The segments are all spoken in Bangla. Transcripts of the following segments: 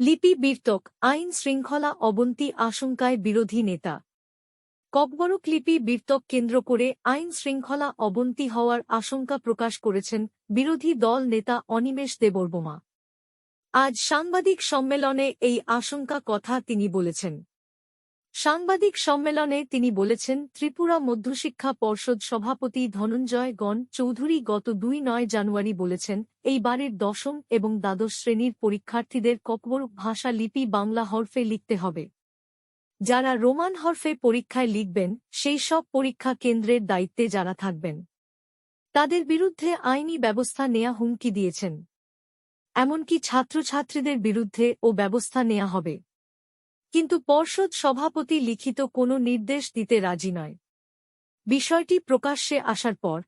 লিপি বীরতক, আইন শৃঙ্খলা অবন্তি আশঙ্কায় বিরোধী নেতা। ককবরক লিপি বীরতক কেন্দ্র করে আইন শৃঙ্খলা অবন্তি হওয়ার আশঙ্কা প্রকাশ করেছেন বিরোধী দল নেতা অনিমেষ দেববর্মা। আজ সাংবাদিক সম্মেলনে এই আশঙ্কা কথা তিনি বলেছেন। সাংবাদিক সম্মেলনে তিনি বলেছেন, ত্রিপুরা মধ্যশিক্ষা পর্ষদ সভাপতি ধনঞ্জয় গণ চৌধুরী গত দুই নয় জানুয়ারি বলেছেন, এই বারের দশম এবং দ্বাদশ শ্রেণির পরীক্ষার্থীদের ককবর ভাষা লিপি বাংলা হরফে লিখতে হবে। যারা রোমান হরফে পরীক্ষায় লিখবেন, সেই সব পরীক্ষা কেন্দ্রের দায়িত্বে যারা থাকবেন। তাদের বিরুদ্ধে আইনি ব্যবস্থা নেয়া হুমকি দিয়েছেন। এমনকি ছাত্রছাত্রীদের বিরুদ্ধে ও ব্যবস্থা নেয়া হবে। কিন্তু পর্ষদ সভাপতি লিখিত কোনো নির্দেশ দিতে রাজি নয়। বিষয়টি প্রকাশ্যে আসার পর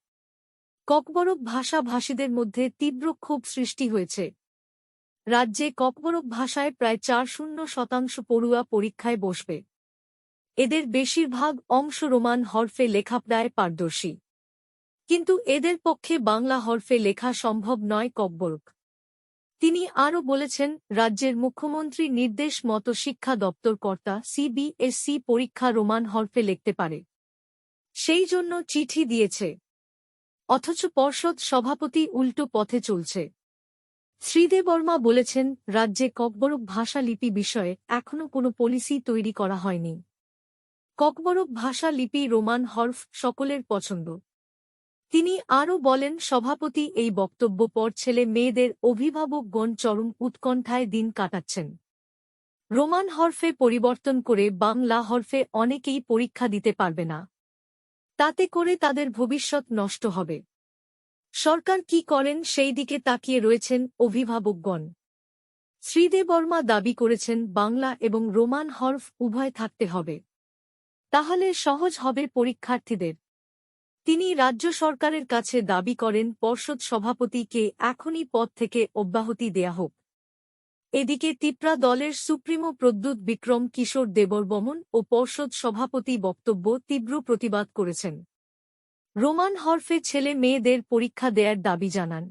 ককবরক ভাষাভাষীদের মধ্যে তীব্র ক্ষোভ সৃষ্টি হয়েছে। রাজ্যে ককবরক ভাষায় প্রায় চার শূন্য শতাংশ পড়ুয়া পরীক্ষায় বসবে। এদের বেশিরভাগ অংশ রোমান হরফে লেখা প্রায় পারদর্শী। কিন্তু এদের পক্ষে বাংলা হরফে লেখা সম্ভব নয় ককবরক। তিনি আরও বলেছেন, রাজ্যের মুখ্যমন্ত্রী নির্দেশ মতো শিক্ষা দপ্তর কর্তা সিবিএসসি পরীক্ষা রোমান হরফে লিখতে পারে। সেই জন্য চিঠি দিয়েছে। অথচ পর্ষদ সভাপতি উল্টো পথে চলছে। শ্রীদেবর্মা বলেছেন, রাজ্যে ককবরক ভাষা লিপি বিষয়ে এখনও কোনো পলিসি তৈরি করা হয়নি। ককবরক ভাষা লিপি রোমান হরফ সকলের পছন্দ। তিনি আরও বলেন, সভাপতি এই বক্তব্য পর ছেলে মেয়েদের অভিভাবকগণ চরম উৎকণ্ঠায় দিন কাটাচ্ছেন। রোমান হরফে পরিবর্তন করে বাংলা হরফে অনেকেই পরীক্ষা দিতে পারবে না। তাতে করে তাদের ভবিষ্যৎ নষ্ট হবে। সরকার কি করেন সেই দিকে তাকিয়ে রয়েছেন অভিভাবকগণ। শ্রীদেবর্মা দাবি করেছেন, বাংলা এবং রোমান হরফ উভয় থাকতে হবে। তাহলে সহজ হবে পরীক্ষার্থীদের। তিনি রাজ্য সরকারের কাছে দাবি করেন, পর্ষদ সভাপতিকে এখনই পদ থেকে অব্যাহতি দেয়া হোক। এদিকে তিপ্রা দলের সুপ্রিমো প্রদ্যুৎ বিক্রম কিশোর দেবরবমন ও পর্ষদ সভাপতি বক্তব্য তীব্র প্রতিবাদ করেছেন। রোমান হরফে ছেলে মেয়েদের পরীক্ষা দেয়ার দাবি জানান।